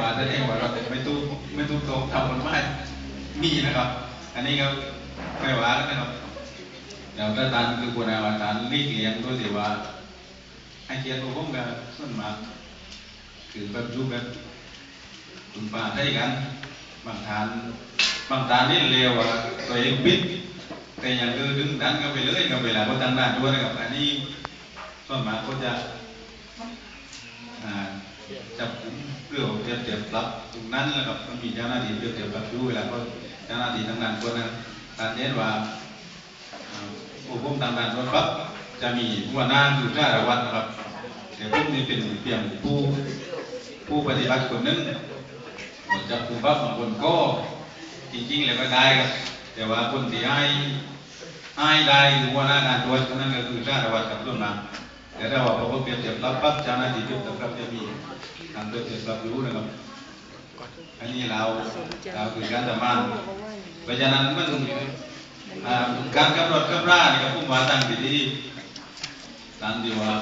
ว่าแสดงว่าเราไม่ตู้ไม่ตู้โต๊ะทำมันไม่มีนะครับ อันนี้ก็ไม่ว่ากันนะครับเดี๋ยวถ้าทานคือควรเอาทานรีกเลี้ยงด้วยสิว่าให้เกียรติพวกผมกับส่วนมากคือแบบอยูแบบคุณป้าได้กัน บางทานบางทานนี่เร็วอะตัวเองปิดแต่อย่างคือดึงดันกันไปเลยกับเวลาก็ตั้งด้านด้วยนะครับอันนี้ส่วนมากก็จะ จับกลุ่มเพื่อเปรียบเทียบปรับตรงนั้นแล้วกับมันมีเจ้าหน้าที่เปรียบเทียบปรับอยู่เวลาก็เจ้าหน้าที่ทำงานคนนั้นการเน้นว่าผู้คุมทำงานคนปั๊บจะมีผู้ว่าหน้าคือเจ้าระวัดนะครับแต่พวกนี้เป็นเพียงผู้ผู้ปฏิบัติคนหนึงหมดจับกลุ่มปั๊บบางคนก็จริงๆแล้วก็ได้ครับแต่ว่าคนที่ให้ให้ได้หัวหน้างานตัวคนนั้นก็คือเจ้าระวัดกับต้นมา แต่ถ้าว่าพอเปรียบเทียบรับปั๊บเจ้าหน้าที่จุดนะครับจะมีการเปรียบเทียบรับรู้นะครับอันนี้เราเราคือการทำงานเพราะฉะนั้นมันการกำหนดกำราเนี่ยก็พุ่งมาตั้งที่ที่ตามที่ว่า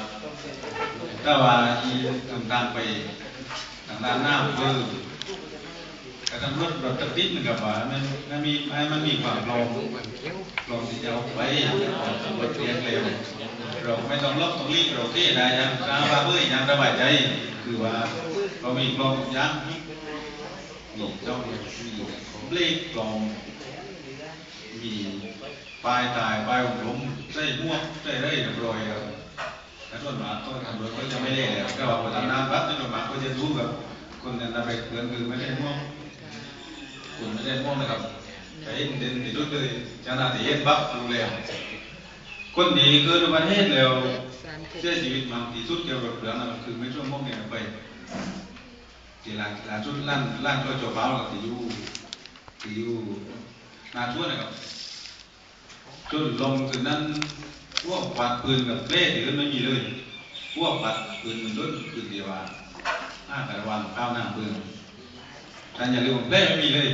ถ้าว่าอีทางทางไปทางด้านหน้าเพื่อ กำหนดรถกระติดหนะครับว่ามันมันมีให้มันมีความลองลองที่จะเอาไปรถเลี้ยงเร็วเราไม่ต้องลบต้องรีบเราที่ได้ยังสร้างว่าเพื่อยังสบายใจ คือว่าเรามีกลองยักษ์มีจ้องมีเลกกลองมีปลายตายปลายของผมใส่หมวกใส่ได้เรียบร้อยครับแต่ส่วนมากก็ทำโดยเขาจะไม่ได้แล้วก็ว่าพอทำน้ำปั๊บส่วนมากก็จะรู้กับคนนั้นไปเกินคือไม่ได้หมวก นะครับแต่เห็นเด่นที่สุดเลยจ้าหน้าที่เห็นปั๊บรู้แล้วคนดีเกิดอุบัติเหตุแล้วเสียชีวิตมาที่สุดเกี่ยวกับเรื่องนั้นคือไม่ช่วงโมงเนี่ยไปทีหลังหลังชุดลั่นลั่นก็จบเบาแล้วที่อยู่ที่อยู่นาช่วยนะครับจนลงถึงนั้นพวกปัดปืนกับเล่ที่อื่นไม่มีเลยพวกปัดปืนมันล้นคือเดียวว่าห้าแต่วันข้าวหน้าปืนแต่อย่าลืมเล่ไม่มีเลย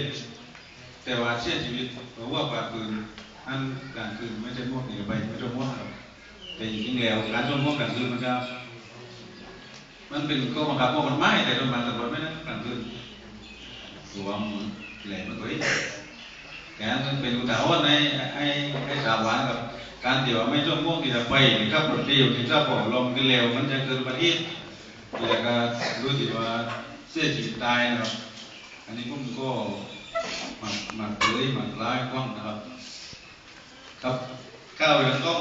แต่ว่าเสียชีวิตเพราะว่าปัดปืนอันกลางคืนไม่ใช่ม่วงหนีไปไม่ใช่ม่วงครับแต่จริงๆแล้วการช่วงม่วงกลางคืนมันก็มันเป็นก็บังคับว่ามันไม่แต่โดนบางตำรวจไม่นะกลางคืนตัวมแหลมมันก็อีกการมันเป็นอุทาหรณ์ในไอ้ไอ้สาวหวานกับการที่ว่าไม่ช่วงม่วงที่จะไปขับรถเร็วที่จะปล่อยลมขึ้นเร็วมันจะเกิดอุบัติเหตุแล้วก็รู้สึกว่าเสียชีวิตตายนะครับอันนี้ผมก็ มามาเผยมาไล่กล้องนะครับ ครับก้าวยังต้อง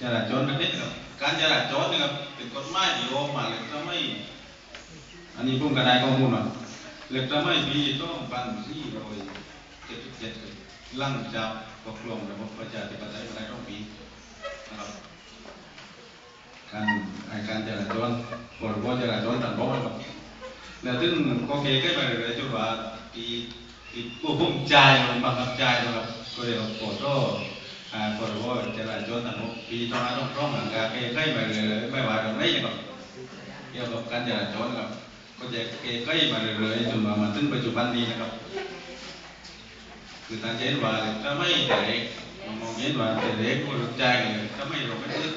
จราจรนิดครับ การจราจรนะครับ เป็นกฎหมายที่ออกมาเลยทำให้อันนี้ผมก็ได้ข้อมูลมาเลยทำให้ปีต้องพันสี่ร้อยเจ็ดเจ็ดลังจากตกลงระบบประชาธิปไตยมาได้ต้องปีนะครับการให้การจราจรพรบจราจรต่างบอกครับแล้วถึงก็เกย์ก็ไปเลยจนว่าที่ที่ ผู้พุ่งใจมันบังคับใจนะครับก็เรียกว่าโปโตอ่าพรบจราจรต่างๆปีต้องต้องต้องหลังการเกย์ใกล้มาเลยไม่ว่าตรงไหนนะครับเกี่ยวกับการจราจรนะครับก็จะเกย์ใกล้มาเลยจนมามาถึงปัจจุบันนี้นะครับ คือทางเจนว่าถ้าไม่แต่เล็กมองเห็นว่าแต่เล็กก็รู้ใจเลยถ้าไม่เราไม่ขึ้น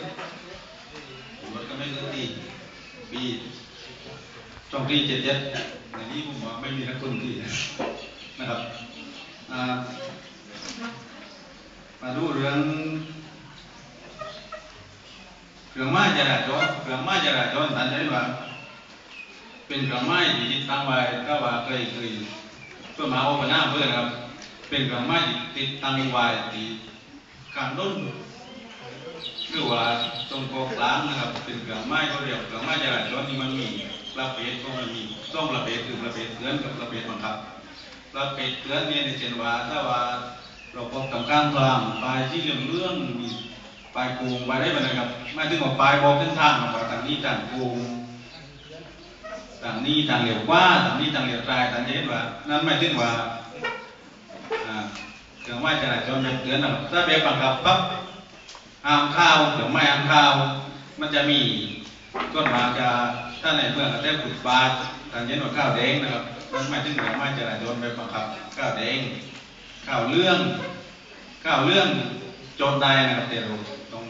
รถก็ไม่ขึ้นดีปีช่องที่เจ็ดเจ็ดในนี้ผมว่าไม่มีนักคนที่ มาดูเรื่องเครื่องไม้จราจรเครื่องไม้จราจรท่านได้ว่าเป็นเครื่องไม้ที่ติดตั้งไว้ก็ว่าเคยเคยเพื่อมาโอปนาเพื่อนครับ เป็นเครื่องไม้ที่ติดตั้งไว้ที่กางต้นหรือว่าตรงโกกลางนะครับ เป็นเครื่องไม้เขาเรียกเครื่องไม้จราจรนี่มันมีระเภทก็มันมีสองระเภทคือระเภทเตือนกับระเภทบังคับ ประเภทเตือนเนี่ยในเช่นว่าถ้าว่าเราพบกับการกลางปลายที่เรื่องเรื่องมีปลายโกงปลายได้ไหมนะครับไม่ถึงว่าปลายบอกถึงทางว่าทางนี้ทางโกงทางนี้ทางเหลวกว่าทางนี้ทางเหลียวตายทางเห็นว่า นั่นไม่ถึงว่าเครื่องไม้จราจรเป็นเตือนนะครับถ้าแบบบังคับปั๊บห้ามข้าวเครื่องไม้ห้ามข้าว มันจะมีต้นมาจะถ้าในเมืองก็จะขุดบาททางเย็นว่าข้าวแดงนะครับ นั่นไม่ถึงเครื่องไม้จราจรแบบบังคับข้าวแดงข่าวเรื่องข่าวเรื่องจรตายนะครับเดี๋ยวต้อง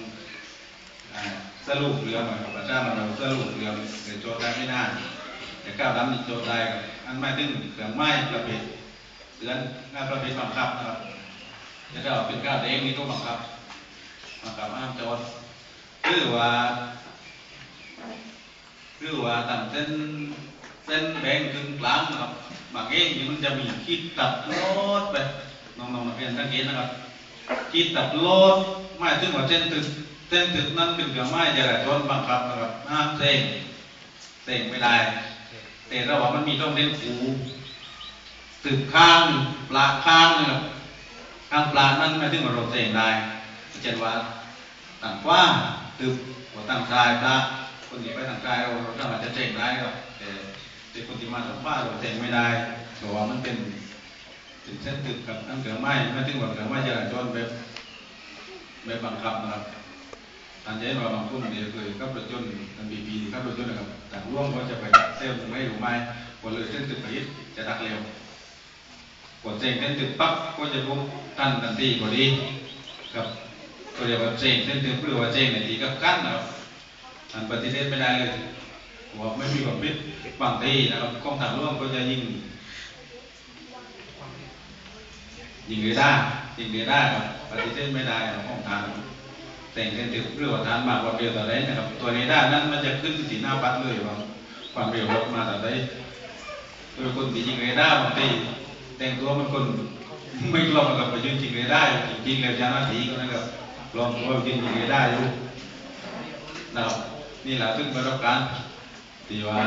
สรุปเรื่องนะครับพระเจ้ามาเราสรุปเรื่องเดี๋ยวโจรตายไม่นานแต่ก้าวดำนี่โจทย์ได้กับอันไม่ถึงเครื่องไม้ประเภทเตือนงาประเภทบังคับนะครับจะได้ออกเป็นก้าวแดงนี่ต้องบังคับบังคับห้ามจอดคือว่าคือว่าตั้งเส้น เส้นแบ่งครึ่งกลางนะครับบางเองมันจะมีขีดตัดโลดไปน้องๆนักเรียนสังเกตนะครับขีดตัดโลดหมายถึงว่าเส้นตึกเส้นตึกนั้นเป็นเครื่องไม้จราจรบังคับนะครับห้ามเส้งเส้งไม่ได้ แต่เราว่ามันมีต้องเล่นหูตึกข้างปลาข้างนะครับข้างปลานั้นหมายถึงว่าเราเส้งได้เช่นว่าต่างกว้างตึกหัวต่างชายพระคนที่ไปต่างชายเราเราสามารถจะเส้งได้ครับ แต่แต่คนที่มาต่างฟ้าเราเส้งไม่ได้เพราะว่ามันเป็นถึงเส้นตึกกับน้ำเกลือไม้ไม่ถึงว่าเกลือไม้จราจรแบบแบบบังคับนะครับอันเจนว่าบางคนเดียวเคยขับรถยนต์ทางบีบีขับรถยนนะครับแต่ร่วมก็จะไปเซลล์ไม่หรือไม่พอเลยเส้นตึกไปจะดักเร็วกดเซ็งเส้นตึกปั๊บก็จะรู้ทันทันทีพอดีครับก็เรียกว่าเซ็งเส้นตึกหรือว่าเซ็งในทีกับกั้นนะครับอันปฏิเสธไม่ได้เลย ว่าไม่มีความผิดบางทีนะครับกองทางร่วมก็จะยิ่งยิงเรได้ยิงเรได้ครับปฏิเสธไม่ได้ของของทางแต่งเส้นตึกเรื่อว่าทานมากกว่าเร็วต่อได้นะครับ ตัวเรดาร์นั้นมันจะขึ้นสีหน้าปัดเลยว่าความเร็วรถมาต่อได้โดยคนที่ยิงเรดาร์บางทีแต่งตัวมันคนไม่กล้องกับไปยืนยิงเรดาร์จริงแล้วเจ้าหน้าทีก็นะครับลองตัวยิงยิงเรดาร์อยู่นะครับนี่แหละซึ่งประสบการณ์ ที่ว่า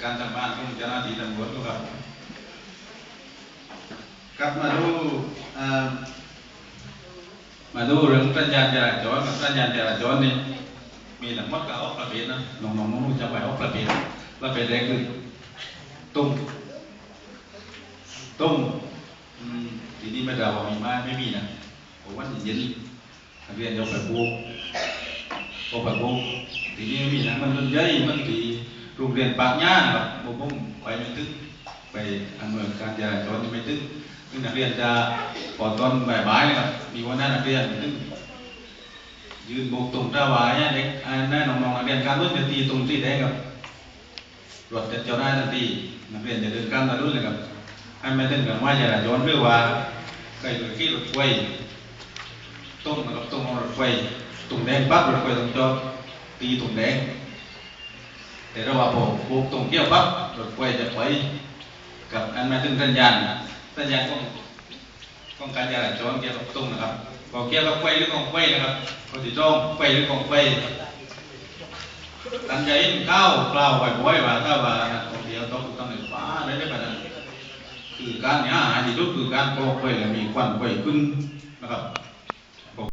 การทำงานของเจ้าหน้าที่ตำรวจนะครับครับมาดูมาดูเรื่องสัญญาณจราจรกับสัญญาณจราจรนี่มีหลังมัดกับออกประเภทนะน้องๆน้องๆจะไปออกประเภทประเภทแรกคือตุ้มตุ้มทีนี้ไม่ได้ว่ามีไม้ไม่มีนะผมว่าเย็นๆนักเรียนยกไปป ลูกยกไปปลูกทีนี้มีนะมันมันใหญ่มันทีโรงเรียนปากย่าครับผมผมไปไม่ถึงไปอำนวยการจราจรไม่ถึงซึ่งนักเรียนจะปอดตอนบ่ายๆนะครับ มีวันหน้านักเรียนซึ่งยืนโบกตรงตาวายเนี่ยเด็กอ่าแน่น้องๆนักเรียนการรุ่นจะตีตรงที่แดงครับรถจะเจ้าได้ทันทีนักเรียนจะเดินข้ามมารุ่นเลยครับให้ไม่ถึงกับว่าจราจรหรือว่าเคยเกิดที่รถไฟต้มนะครับต้มรถไฟ ตรงแดงปั๊บรถไฟต้องจอตีตรงแดงแต่เราว่าพอโบกตรงเกี่ยวปั๊บรถไฟจะไปกับอันมาถึงสัญญาณสัญญาณของของการจราจรเกี่ยวกับตรงนะครับพอกเกี่ยวกับไฟหรือของไฟนะครับเขาจะจ้องไฟหรือของไฟตันใจเข้าวเปล่าบ่อยว่าถ้าว่าคนเดียวต้องต้องในฟ้าได้ได้แบบนั้นคือการเนี้ยหาที่สุดคือการโปรไฟแล้วมีควันไฟขึ้นนะครับ